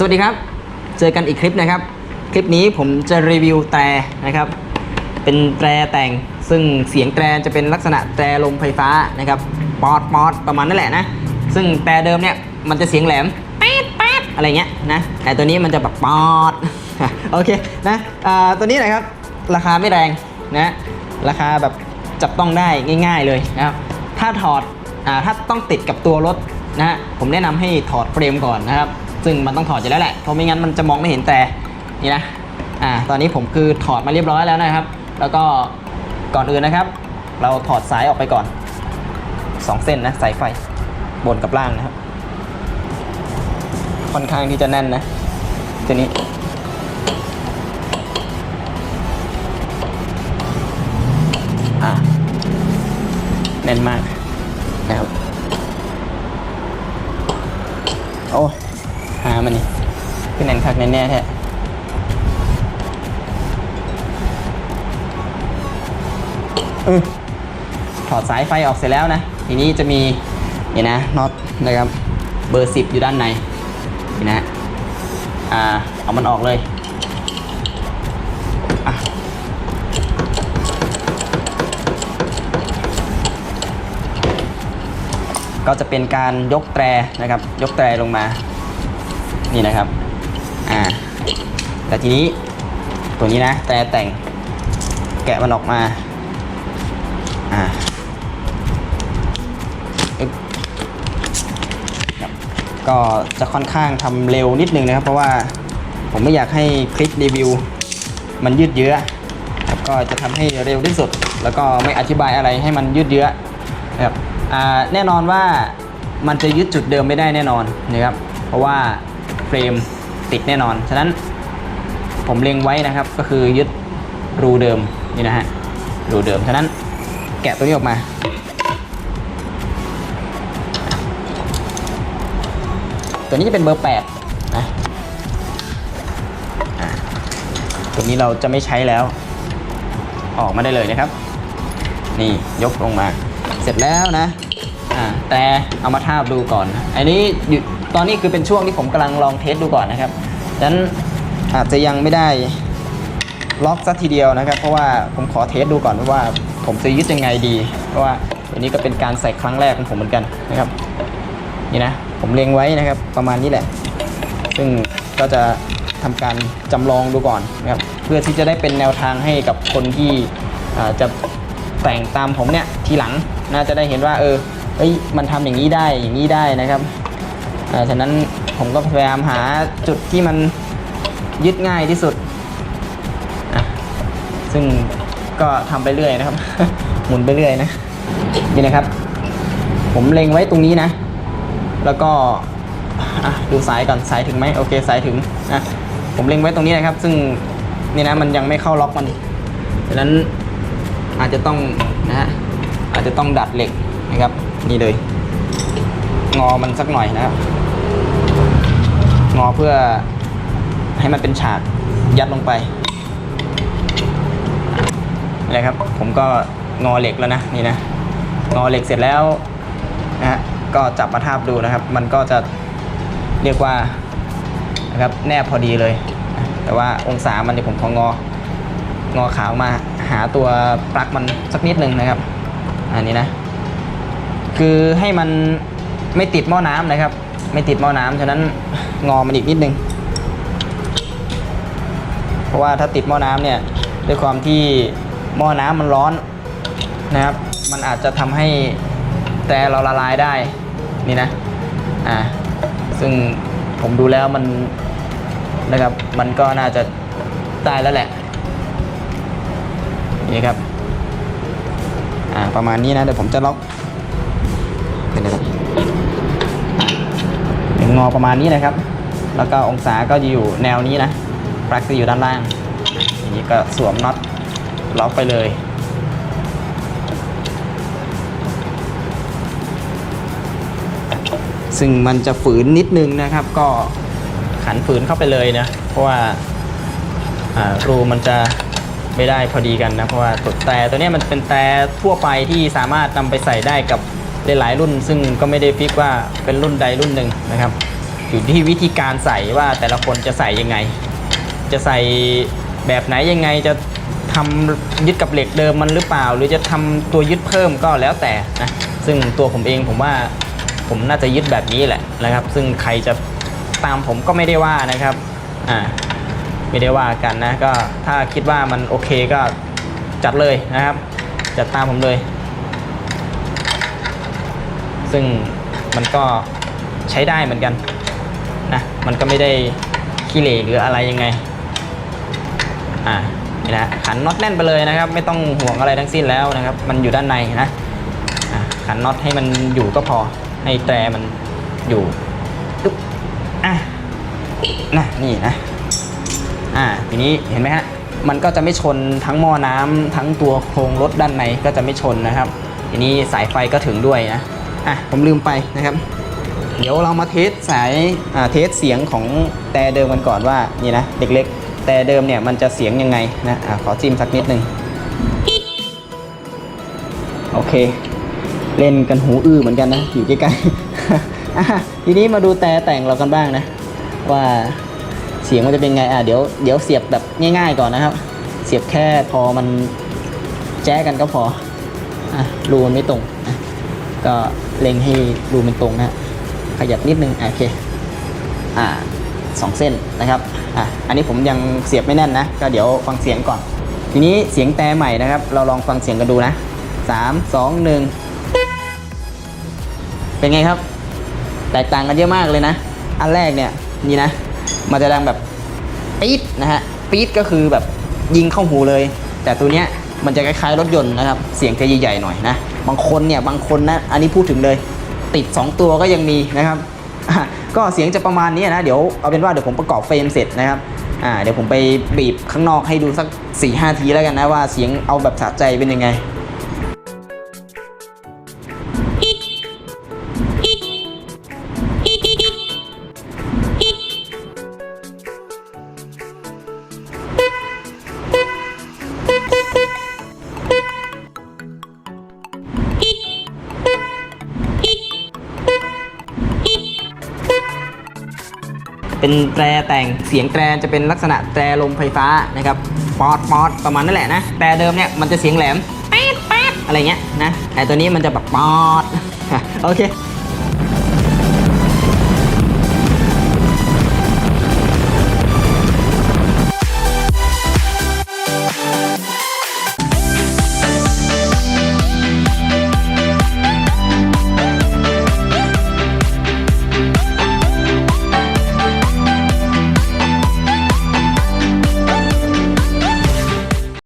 สวัสดีครับ เจอกันอีกคลิปนะครับ คลิปนี้ผมจะรีวิวแตรนะครับ เป็นแตรแต่ง ซึ่งเสียงแตรจะเป็นลักษณะแตรลมไฟฟ้านะครับปอดปอดประมาณนั่นแหละนะ ซึ่งแตรเดิมเนี่ยมันจะเสียงแหลมป๊ดป๊ดอะไรเงี้ยนะ แต่ตัวนี้มันจะแบบปอด โอเคนะตัวนี้นะครับ ราคาไม่แรงนะ ราคาแบบจับต้องได้ง่าย ๆเลยนะครับ ถ้าถอดอถ้าต้องติดกับตัวรถนะฮะ ผมแนะนำให้ถอดเฟรมก่อนนะครับ ซึ่งมันต้องถอดอยู่แล้วแหละเพราะไม่งั้นมันจะมองไม่เห็นแต่นี่นะอ่าตอนนี้ผมคือถอดมาเรียบร้อยแล้วนะครับ แล้วก็ก่อนอื่นนะครับ เราถอดสายออกไปก่อน 2 เส้นนะสายไฟบนกับล่างนะครับ ค่อนข้างที่จะแน่นนะตัวนี้อ่าแน่นมากนะครับ โอ้หามันนี่คือ แน่นคักแน่ๆแท้ถอดสายไฟออกเสร็จแล้วนะ ทีนี้จะมีนี่นะน็อตนะครับเบอร์ 10 อยู่ด้านในนี่นะอ่าเอามันออกเลยก็จะเป็นการยกแตรนะครับ ยกแตรลงมา นี่นะครับ อ่า แต่ทีนี้ตัวนี้นะ แตรแต่งแกะมันออกมา อ่าก็จะค่อนข้างทำเร็วนิดนึงนะครับ เพราะว่าผมไม่อยากให้คลิปรีวิว มันยืดเยื้อครับก็จะทำให้เร็วที่สุด แล้วก็ไม่อธิบายอะไรให้มันยืดเยื้อนะครับอ่าแน่นอนว่ามันจะยึดจุดเดิมไม่ได้แน่นอนนะครับ เพราะว่าเฟรม ติดแน่นอน ฉะนั้นผมเล็งไว้นะครับก็คือยึดรูเดิมนี่นะฮะรูเดิม ฉะนั้นแกะตัวนี้ออกมา ตัวนี้จะเป็นเบอร์8นะตัวนี้เราจะไม่ใช้แล้ว ออกมาได้เลยนะครับ นี่ยกลงมา เสร็จแล้วนะอ่าแต่เอามาทาบดูก่อน อันนี้ ตอนนี้คือเป็นช่วงที่ผมกำลังลองเทสดูก่อนนะครับดังนั้นอาจจะยังไม่ได้ล็อกสักทีเดียวนะครับ เพราะว่าผมขอเทสดูก่อนว่าผมจะยึดยังไงดี เพราะว่าตัวนี้ก็เป็นการใส่ครั้งแรกของผมเหมือนกันนะครับนี่นะผมเล็งไว้นะครับประมาณนี้แหละ ซึ่งก็จะทำการจำลองดูก่อนนะครับเพื่อที่จะได้เป็นแนวทางให้กับคนที่จะแต่งตามผมเนี่ยทีหลังน่าจะได้เห็นว่าเออเอ้ยมันทำอย่างนี้ได้อย่างนี้ได้นะครับ ฉะนั้นผมก็พยายามหาจุดที่มันยึดง่ายที่สุด ซึ่งก็ทำไปเรื่อยนะครับ หมุนไปเรื่อยนะ นี่นะครับ ผมเล็งไว้ตรงนี้นะ แล้วก็ดูสายก่อนสายถึงไหมโอเคสายถึงนะผมเล็งไว้ตรงนี้นะครับ ซึ่งนี่นะมันยังไม่เข้าล็อกมันดังนั้นอาจจะต้องนะฮะอาจจะต้องดัดเหล็กนะครับ นี่เลย งอมันสักหน่อยนะครับ งอเพื่อให้มันเป็นฉากยัดลงไปนี่ครับ ผมก็งอเหล็กแล้วนะนี่นะงอเหล็กเสร็จแล้วนะฮะก็จับมาทาบดูนะครับ มันก็จะเรียกว่านะครับแนบพอดีเลย แต่ว่าองศามันเนี่ยผมของงองอขาวมาหาตัวปลั๊กมันสักนิดหนึ่งนะครับ อันนี้นะ คือให้มัน ไม่ติดหม้อน้ำนะครับ ไม่ติดหม้อน้ำฉะนั้นงอมันอีกนิดนึง เพราะว่าถ้าติดหม้อน้ำเนี่ยด้วยความที่หม้อน้ำมันร้อนนะครับ มันอาจจะทำให้แต่เราละลายได้นี่นะอ่าซึ่งผมดูแล้วมันนะครับ มันก็น่าจะได้แล้วแหละนี่ครับ อ่า ประมาณนี้นะ เดี๋ยวผมจะล็อกเดี๋ยวนะครับ งอประมาณนี้นะครับ แล้วก็องศาก็จะอยู่แนวนี้นะปลั๊กจะอยู่ด้านล่างอย่างนี้ก็สวมน็อตล็อกไปเลย ซึ่งมันจะฝืนนิดนึงนะครับ ก็ขันฝืนเข้าไปเลยนะ เพราะว่ารูมันจะไม่ได้พอดีกันนะ เพราะว่าตัวแต่ตัวนี้มันเป็นแต่ทั่วไปที่สามารถนำไปใส่ได้กับ หลายๆรุ่น ซึ่งก็ไม่ได้ฟิกว่าเป็นรุ่นใดรุ่นหนึ่งนะครับ อยู่ที่วิธีการใส่ว่าแต่ละคนจะใส่ยังไง จะใส่แบบไหนยังไงจะทำยึดกับเหล็กเดิมมันหรือเปล่า หรือจะทำตัวยึดเพิ่มก็แล้วแต่นะซึ่งตัวผมเองผมว่าผมน่าจะยึดแบบนี้แหละนะครับ ซึ่งใครจะตามผมก็ไม่ได้ว่านะครับอ่าไม่ได้ว่ากันนะก็ถ้าคิดว่ามันโอเคก็จัดเลยนะครับ จัดตามผมเลย ซึ่งมันก็ใช้ได้เหมือนกันนะมันก็ไม่ได้ขี้เหร่หรืออะไรยังไงอ่านี่นะขันน็อตแน่นไปเลยนะครับ ไม่ต้องห่วงอะไรทั้งสิ้นแล้วนะครับ มันอยู่ด้านในนะขันน็อตให้มันอยู่ก็พอให้แตรมันอยู่ตุ๊บอะนะนี่นะอ่าทีนี้เห็นไหมฮะมันก็จะไม่ชนทั้งหม้อน้ำทั้งตัวโครงรถด้านในก็จะไม่ชนนะครับ ทีนี้สายไฟก็ถึงด้วยนะ อะผมลืมไปนะครับ เดี๋ยวเรามาเทสสายอ่าเทสเสียงของแต่เดิมกันก่อนว่านี่นะเด็กๆแต่เดิมเนี่ยมันจะเสียงยังไงนะอะขอจิ้มสักนิดหนึ่งโอเค เล่นกันหูอื้อเหมือนกันนะอยู่ใกล้ๆอะทีนี้มาดูแต่แต่งเรากันบ้างนะ ว่าเสียงมันจะเป็นไงอะเดี๋ยวเดี๋ยวเสียบแบบง่าย ๆ ก่อนนะครับ เสียบแค่พอมันแจ้กันก็พออะรูมันไม่ตรงก็ เล็งให้รูมันตรงนะขยับนิดนึงโอเคอ่าสองเส้นนะครับอะอันนี้ผมยังเสียบไม่แน่นนะ ก็เดี๋ยวฟังเสียงก่อน ทีนี้เสียงแต่ใหม่นะครับ เราลองฟังเสียงกันดูนะสามสองหนึ่งเป็นไงครับ แตกต่างกันเยอะมากเลยนะ อันแรกเนี่ยนี่นะ มันจะดังแบบปี๊ดนะฮะปี๊ดก็คือแบบยิงเข้าหูเลย แต่ตัวเนี้ย มันจะคล้ายๆรถยนต์นะครับ เสียงจะใหญ่ๆหน่อยนะ บางคนเนี่ยบางคนนะอันนี้พูดถึงเลย ติด 2 ตัวก็ยังมีนะครับ ก็เสียงจะประมาณนี้นะ เดี๋ยวเอาเป็นว่าเดี๋ยวผมประกอบเฟรมเสร็จนะครับอ่าเดี๋ยวผมไปบีบข้างนอกให้ดูสัก4ี่ห้าทีแล้วกันนะว่าเสียงเอาแบบสะใจเป็นยังไง เป็นแตรแต่งเสียงแตรจะเป็นลักษณะแตรลมไฟฟ้านะครับปอดปอดประมาณนั่นแหละนะแต่เดิมเนี่ยมันจะเสียงแหลมแป๊ดแป๊ดอะไรเงี้ยนะแต่ตัวนี้มันจะแบบปอดโอเค